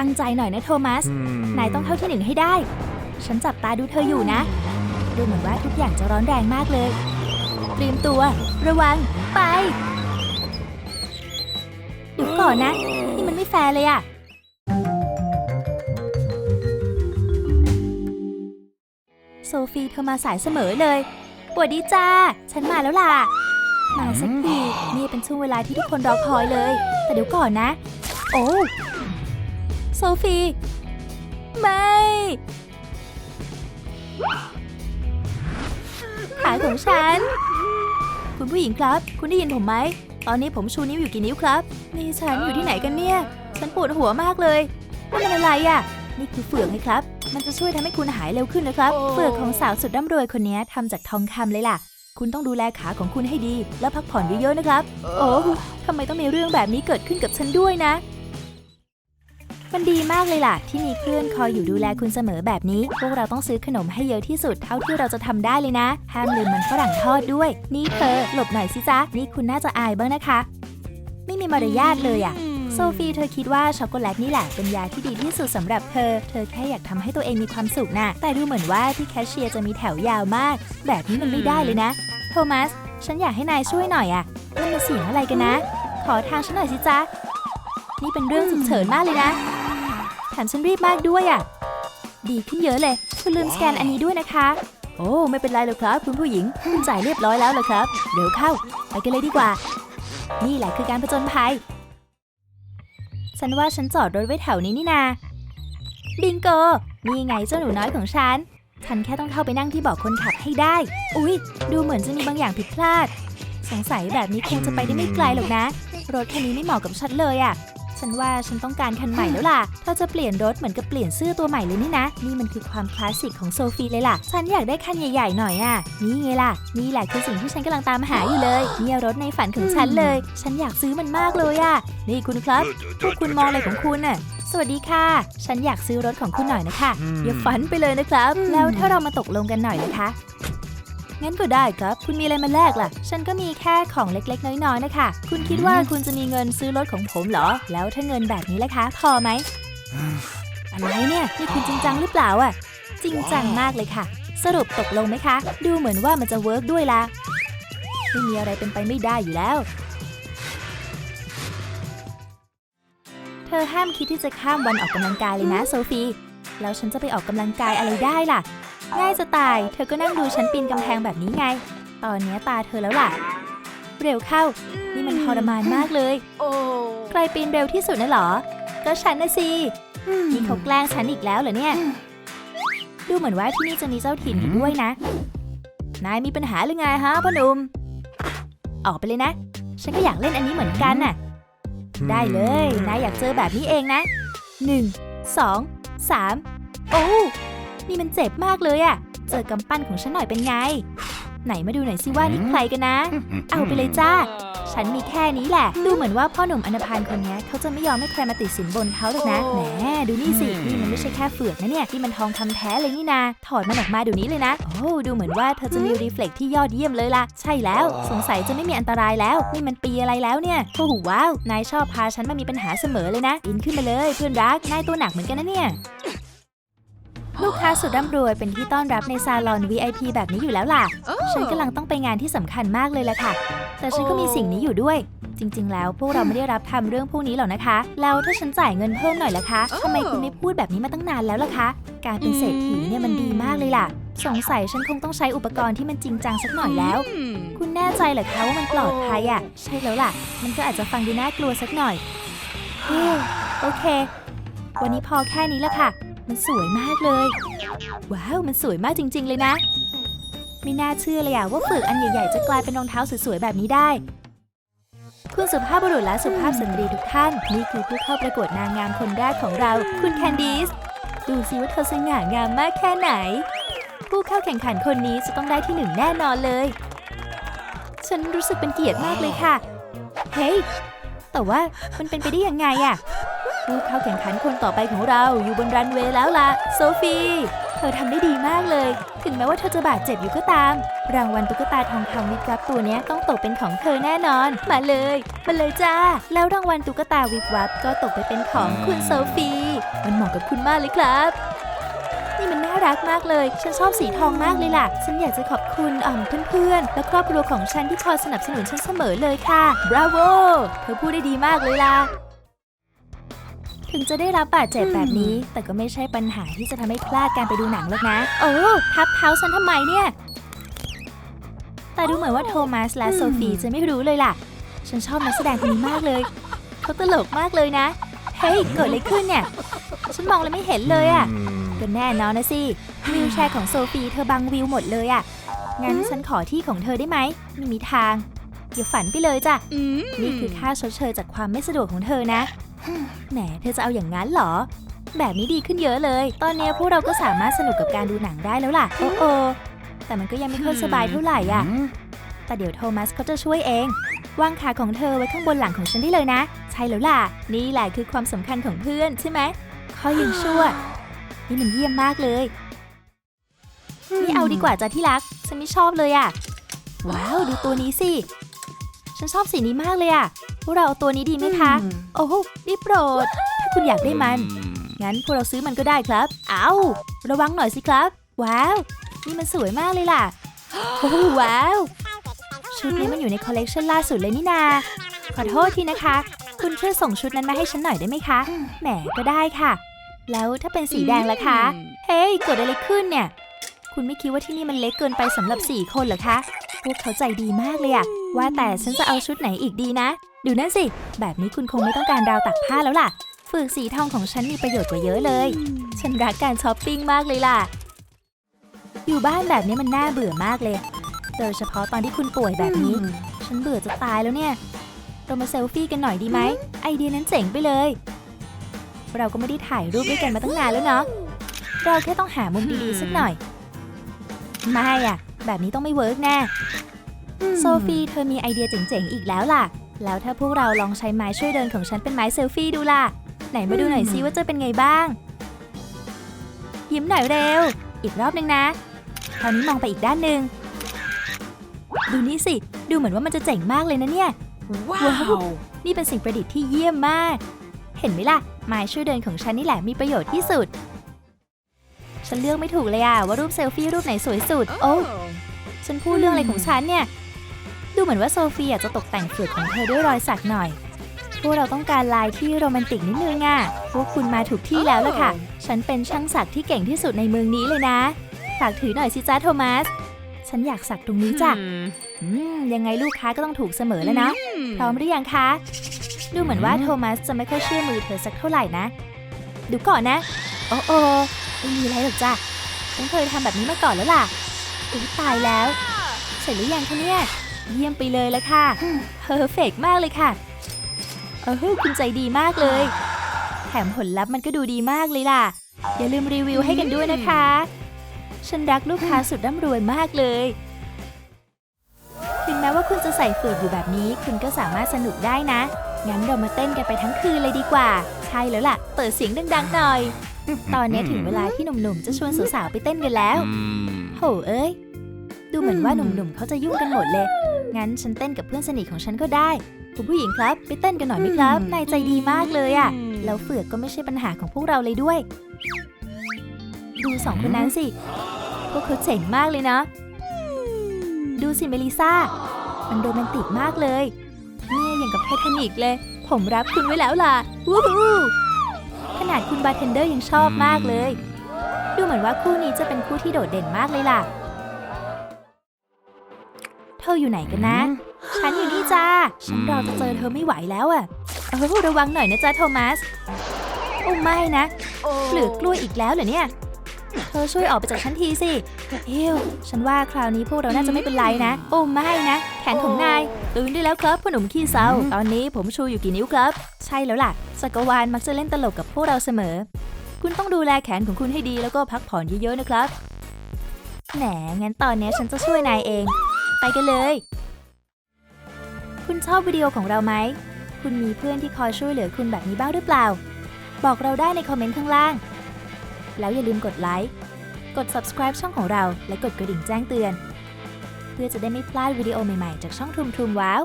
ตั้งใจหน่อยนะโทมัส Hmm. นายต้องเข้าที่หนึ่งให้ได้ ฉันจับตาดูเธออยู่นะ ดูเหมือนว่าทุกอย่างจะร้อนแรงมากเลย เตรียมตัว ระวัง ไปเดี๋ยวก่อนนะ นี่มันไม่แฟร์เลยอะโซฟีเธอมาสายเสมอเลยปวดดีจ้า ฉันมาแล้วล่ะ มาสักทีนี่เป็นช่วงเวลาที่ทุกคนรอคอยเลย แต่เดี๋ยวก่อนนะ โอ้ โซฟี ไม่ ขาของฉัน คุณผู้หญิงครับ คุณได้ยินผมไหม ตอนนี้ผมชูนิ้วอยู่กี่นิ้วครับ นี่ฉันอยู่ที่ไหนกันเนี่ย ฉันปวดหัวมากเลยนี่มันอะไรอะ่ะ นี่คือเฟือกไงครับ มันจะช่วยทำให้คุณหายเร็วขึ้นนะครับโอ้เฟือกของสาวสุดร่ำรวยคนนี้ทำจากทองคำเลยล่ะ คุณต้องดูแลขาของคุณให้ดี และพักผ่อนเยอะๆนะครับ โอ้ทำไมต้องมีเรื่องแบบนี้เกิดขึ้นกับฉันด้วยนะ มันดีมากเลยล่ะ ที่มีเพื่อนคอยอยู่ดูแลคุณเสมอแบบนี้ พวกเราต้องซื้อขนมให้เยอะที่สุดเท่าที่เราจะทำได้เลยนะ ห้ามลืมมันฝรั่งทอดด้วย นี่เธอหลบหน่อยสิจ๊ะ นี่คุณน่าจะอายบ้างนะคะ ไม่มีมารยาทเลยอะโซฟีเธอคิดว่าช็อกโกแลตนี่แหละเป็นยาที่ดีที่สุดสำหรับเธอ เธอแค่อยากทำให้ตัวเองมีความสุขน่ะ แต่ดูเหมือนว่าที่แคชเชียร์จะมีแถวยาวมาก แบบนี้มันไม่ได้เลยนะ โทมัส ฉันอยากให้นายช่วยหน่อยอะนั่นมันเสียงอะไรกันนะ ขอทางฉันหน่อยสิจ๊ะ นี่เป็นเรื่องฉุกเฉินมากเลยนะแถ มฉันรีบมากด้วยอะ ดีขึ้นเยอะเลย คุณลืมสแกนอันนี้ด้วยนะคะ โอ้ไม่เป็นไรหรอกครับ คุณผู้หญิง คุณจ่ายเรียบร้อยแล้วเหรอครับ เดี๋ยวเข้า ไปกันเลยดีกว่า นี่แหละคือการผจญภัย ฉันว่าฉันจอดรถไว้แถวนี้นี่นา บิงโก นี่ไงเจ้าหนูน้อยของฉัน ฉันแค่ต้องเข้าไปนั่งที่เบาะคนขับให้ได้ อุ๊ย ดูเหมือนจะมีบางอย่างผิดพลาด สงสัยแบบนี้คงจะไปได้ไม่ไกลหรอกนะ รถคันนี้ไม่เหมาะกับฉันเลยอะ่ะ ฉันว่าฉันต้องการคันใหม่แล้วล่ะถ้าจะเปลี่ยนรถเหมือนกับเปลี่ยนเสื้อตัวใหม่เลยนี่นะ นี่มันคือความคลาสสิกของโซฟีเลยล่ะ ฉันอยากได้คันใหญ่ๆหน่อยอะ นี่ไงล่ะ นี่แหละคือสิ่งที่ฉันกำลังตามหาอยู่เลยเนี่ยรถในฝันของฉันเลย ฉันอยากซื้อมันมากเลยอะ นี่คุณครับพวกคุณมองอะไรของคุณน่ะสวัสดีค่ะ ฉันอยากซื้อรถของคุณหน่อยนะคะอย่าฝันไปเลยนะครับ แล้วถ้าเรามาตกลงกันหน่อยนะคะ งั้นก็ได้ครับ คุณมีอะไรมาแลกล่ะ ฉันก็มีแค่ของเล็กๆ น้อยๆ นะคะ คุณคิดว่าคุณจะมีเงินซื้อรถของผมเหรอ แล้วถ้าเงินแบบนี้ล่ะคะ พอไหม อะไรเนี่ย นี่คุณจริงจังหรือเปล่าอะจริงจังมากเลยค่ะ สรุปตกลงไหมคะ ดูเหมือนว่ามันจะเวิร์กด้วยละไม่มีอะไรเป็นไปไม่ได้อยู่แล้ว เธอห้ามคิดที่จะข้ามวันออกกำลังกายเลยนะโซฟี แล้วฉันจะไปออกกำลังกายอะไรได้ล่ะ ง่ายจะตาย เธอก็นั่งดูฉันปีนกำแพงแบบนี้ไง ตอนเนี้ยตาเธอแล้วล่ะ เร็วเข้า นี่มันทรมานมากเลยโอ้ใครปีนเร็วที่สุดนะเหรอ ก็ฉันนะสินี่เขาแกล้งฉันอีกแล้วเหรอเนี่ย ดูเหมือนว่าที่นี่จะมีเจ้าถิ่นอยู่ด้วยนะ นายมีปัญหาหรือไงฮะพ่อหนุ่ม ออกไปเลยนะ ฉันก็อยากเล่นอันนี้เหมือนกันน่ะ ได้เลย นายอยากเจอแบบนี้เองนะหนึ่งสองสามโอ้ นี่มันเจ็บมากเลยอะเจอกำปั้นของฉันหน่อยเป็นไง ไหนมาดูหน่อยสิว่านี่ใครกันนะ เอาไปเลยจ้า ฉันมีแค่นี้แหละ ดูเหมือนว่าพ่อหนุ่มอนาพานคนนี้เขาจะไม่ยอมให้ใครมาติดสินบนเขาหรอกนะโอ้แหม ดูนี่สิ นี่มันไม่ใช่แค่เฟือกนะเนี่ยนี่มันทองคำแท้เลยนี่นา ถอดมันออกมาเดี๋ยวนี้เลยนะ โอ้ดูเหมือนว่าเธอจะมีรีเฟล็กที่ยอดเยี่ยมเลยล่ะ ใช่แล้ว สงสัยจะไม่มีอันตรายแล้ว นี่มันปีอะไรแล้วเนี่ย โอ้โหว้าว นายชอบพาฉันมามีปัญหาเสมอเลยนะ อินขึ้นมาเลยเพื่อนรัก นายตัวหนักเหมือนกันนะเนี่ย ลูกค้าสุดร่ำรวยเป็นที่ต้อนรับในซาลอน VIP แบบนี้อยู่แล้วล่ะ ฉันกำลังต้องไปงานที่สำคัญมากเลยล่ะค่ะ แต่ฉันก็มีสิ่งนี้อยู่ด้วย จริง ๆ แล้วพวกเราไม่ได้รับทำเรื่องพวกนี้หรอกนะคะ แล้วถ้าฉันจ่ายเงินเพิ่มหน่อยล่ะคะทำไมคุณไม่พูดแบบนี้มาตั้งนานแล้วล่ะคะ การเป็นเศรษฐีเนี่ยมันดีมากเลยล่ะ สงสัยฉันคงต้องใช้อุปกรณ์ที่มันจริงจังสักหน่อยแล้ว คุณแน่ใจเหรอคะว่ามันปลอดภัยอะ ใช่แล้วล่ะ มันก็อาจจะฟังดูน่ากลัวสักหน่อยเฮ้ยโอเค วันนี้พอแค่นี้ละค่ะ มันสวยมากเลย ว้าว มันสวยมากจริง ๆ เลยนะ ไม่น่าเชื่อเลยอะว่าเฟือกอันใหญ่ ๆ จะกลายเป็นรองเท้าสวย ๆ แบบนี้ได้ คุณสุภาพบุรุษและสุภาพสตรีทุกท่าน นี่คือผู้เข้าประกวดนางงามคนแรกของเรา คุณแคนดิส ดูสิว่าเธอสง่างามมากแค่ไหน ผู้เข้าแข่งขันคนนี้จะต้องได้ที่หนึ่งแน่นอนเลย ฉันรู้สึกเป็นเกียรติมากเลยค่ะ เฮ้ย แต่ว่ามันเป็นไปได้ยังไงอะ ผู้เข้าแข่งขันคนต่อไปของเราอยู่บนรันเวย์แล้วล่ะ โซฟี เธอทำได้ดีมากเลย ถึงแม้ว่าเธอจะบาดเจ็บอยู่ก็ตาม รางวัลตุ๊กตาทองคำวิบวับตัวเนี้ยต้องตกเป็นของเธอแน่นอน มาเลย มาเลยจ้า แล้วรางวัลตุ๊กตาวิบวับก็ตกไปเป็นของคุณโซฟี มันเหมาะกับคุณมากเลยครับนี่มันน่ารักมากเลย ฉันชอบสีทองมากเลยล่ะ ฉันอยากจะขอบคุณอ่อมเพื่อนๆ และครอบครัวของฉันที่คอยสนับสนุนฉันเสมอเลยค่ะ บราโว เธอพูดได้ดีมากเลยล่ะ ถึงจะได้รับบาดเจ็บแบบนี้ แต่ก็ไม่ใช่ปัญหาที่จะทำให้พลาดการไปดูหนังหรอกนะ โอ้ทับเท้าฉันทำไมเนี่ย แต่ดูเหมือนว่าโทมัสและโซฟีจะไม่รู้เลยล่ะ ฉันชอบนักแสดงคนนี้มากเลย เขาตลกมากเลยนะ เฮ้ย เกิดอะไรขึ้นเนี่ย ฉันมองเลยไม่เห็นเลยอะก็แน่นอนนะสิวิวแชร์ของโซฟีเธอบังวิวหมดเลยอะงั้นฉันขอที่ของเธอได้ไหมไม่มีทางอย่าฝันไปเลยจ้ะ นี่คือค่าชดเชยจากความไม่สะดวกของเธอนะ แหมเธอจะเอาอย่างนั้นเหรอ แบบนี้ดีขึ้นเยอะเลย ตอนนี้พวกเราก็สามารถสนุกกับการดูหนังได้แล้วล่ะ โอ้โอแต่มันก็ยังไม่ค่อยสบายเท่าไหร่อะ แต่เดี๋ยวโทมัสเขาจะช่วยเอง วางขาของเธอไว้ข้างบนหลังของฉันได้เลยนะ ใช่แล้วล่ะ นี่แหละคือความสำคัญของเพื่อนใช่ไหมข้อยังชั่ว นี่มันเยี่ยมมากเลย นี่เอาดีกว่าจ้ะที่รัก ฉันไม่ชอบเลยอะว้าว ดูตัวนี้สิ ฉันชอบสีนี้มากเลยอะ พวกเราเอาตัวนี้ดีไหมคะ โอ้โหนี่โปรด ถ้าคุณอยากได้มัน งั้นพวกเราซื้อมันก็ได้ครับ เอาระวังหน่อยสิครับ ว้าว นี่มันสวยมากเลยล่ะ โอ้โหว้าว ชุดนี้มันอยู่ในคอลเลกชันล่าสุดเลยนี่นา ขอโทษทีนะคะ คุณช่วยส่งชุดนั้นมาให้ฉันหน่อยได้ไหมคะ แหมก็ได้ค่ะ แล้วถ้าเป็นสีแดงล่ะคะ เฮ้ยเกิดอะไรขึ้นเนี่ย คุณไม่คิดว่าที่นี่มันเล็กเกินไปสำหรับ4คนเหรอคะ พวกเขาใจดีมากเลยอะ ว่าแต่ฉันจะเอาชุดไหนอีกดีนะ ดูนั่นสิ แบบนี้คุณคงไม่ต้องการราวตักผ้าแล้วล่ะ ฝึกสีทองของฉันมีประโยชน์กว่าเยอะเลย ฉันรักการช้อปปิ้งมากเลยล่ะ อยู่บ้านแบบนี้มันน่าเบื่อมากเลย โดยเฉพาะตอนที่คุณป่วยแบบนี้ ฉันเบื่อจะตายแล้วเนี่ย เรามาเซลฟี่กันหน่อยดีไหม ไอเดียนั้นเจ๋งไปเลย เราก็ไม่ได้ถ่ายรูปด้วยกันมาตั้งนานแล้วเนาะ เราแค่ต้องหามุมดีๆสักหน่อย ไม่อะแบบนี้ต้องไม่เวิร์กแน่ โซฟีเธอมีไอเดียเจ๋งๆ อีกแล้วล่ะ แล้วถ้าพวกเราลองใช้ไม้ช่วยเดินของฉันเป็นไม้เซลฟี่ดูล่ะ ไหนมาดูหน่อยซิว่าจะเป็นไงบ้าง ยิ้มหน่อยเร็ว อีกรอบหนึ่งนะ คราวนี้มองไปอีกด้านหนึ่ง ดูนี่สิ ดูเหมือนว่ามันจะเจ๋งมากเลยนะเนี่ย ว้าว นี่เป็นสิ่งประดิษฐ์ที่เยี่ยมมาก เห็นไหมล่ะ ไม้ช่วยเดินของฉันนี่แหละมีประโยชน์ที่สุด ฉันเลือกไม่ถูกเลยอะว่ารูปเซลฟี่รูปไหนสวยสุด โอ้ฉันพูดเรื่องอะไรของฉันเนี่ย ดูเหมือนว่าโซฟีอยากจะตกแต่งเฟือกของเธอด้วยรอยสักหน่อย พวกเราต้องการลายที่โรแมนติกนิดนึงอะพวกคุณมาถูกที่แล้วล่ะค่ะ ฉันเป็นช่างสักที่เก่งที่สุดในเมืองนี้เลยนะ ฝากถือหน่อยสิจ้าโทมัส ฉันอยากสักตรงนี้จ้ะอืมยังไงลูกค้าก็ต้องถูกเสมอแล้วนะ พร้อมหรือยังคะ ดูเหมือนว่าโทมัสจะไม่ค่อยเชื่อมือเธอสักเท่าไหร่นะ ดูก่อนนะ โอ้โอไม่มีอะไรหรอกจ้ะฉันเคยทำแบบนี้มาก่อนแล้วล่ะอุ๊ยตายแล้ว เสร็จหรือยังคะเนี่ย เยี่ยมไปเลยละค่ะเพอร์เฟกมากเลยค่ะเออคุณใจดีมากเลย แถมผลลัพธ์มันก็ดูดีมากเลยล่ะ อย่าลืมรีวิวให้กันด้วยนะคะ ฉันรักลูกค้าสุดร่ำรวยมากเลย ถึงแม้ว่าคุณจะใส่เฟือกอยู่แบบนี้ คุณก็สามารถสนุกได้นะ งั้นเรามาเต้นกันไปทั้งคืนเลยดีกว่า ใช่แล้วล่ะ เปิดเสียงดังๆหน่อย ตอนนี้ถึงเวลาที่หนุ่มๆ จะชวนสาวๆไปเต้นกันแล้ว โหเอ้ย ดูเหมือนว่าหนุ่มๆเขาจะยุ่งกันหมดเลย งั้นฉันเต้นกับเพื่อนสนิทของฉันก็ได้ คุณผู้หญิงครับ ไปเต้นกันหน่อยไหมครับ นายใจดีมากเลยอะแล้วเฟือกก็ไม่ใช่ปัญหาของพวกเราเลยด้วย ดูสองคนนั้นสิ พวกเขาเจ๋งมากเลยนะ ดูสิเมลิซ่า มันโรแมนติกมากเลยเนี่ยอย่างกับไททานิกเลย ผมรับคุณไว้แล้วล่ะ วู้ฮู้ขนาดคุณบาร์เทนเดอร์ยังชอบมากเลย ดูเหมือนว่าคู่นี้จะเป็นคู่ที่โดดเด่นมากเลยล่ะ เธออยู่ไหนกันนะ ฉันอยู่นี่จ้า ฉันรอจะเจอเธอไม่ไหวแล้วอะเออระวังหน่อยนะจ๊ะโทมัส โอ้ไม่นะเปลือกกล้วยอีกแล้วเหรอเนี่ย เธอช่วยออกไปจากฉันทีสิเฮ้วฉันว่าคราวนี้พวกเราน่าจะไม่เป็นไรนะ โอ้ไม่นะ แขนของนาย ตื่นได้แล้วครับพ่อหนุ่มขี้เศร้าตอนนี้ผมชูอยู่กี่นิ้วครับ ใช่แล้วล่ะ จักรวาลมักจะเล่นตลกกับพวกเราเสมอ คุณต้องดูแลแขนของคุณให้ดีแล้วก็พักผ่อนเยอะๆนะครับ แหนงั้นตอนนี้ฉันจะช่วยนายเอง ไปกันเลย คุณชอบวิดีโอของเราไหม คุณมีเพื่อนที่คอยช่วยเหลือคุณแบบนี้บ้างหรือเปล่า บอกเราได้ในคอมเมนต์ข้างล่าง แล้วอย่าลืมกดไลค์ กด subscribe ช่องของเรา และกดกระดิ่งแจ้งเตือน เพื่อจะได้ไม่พลาดวิดีโอใหม่ๆ จากช่องทุมทุมว้าว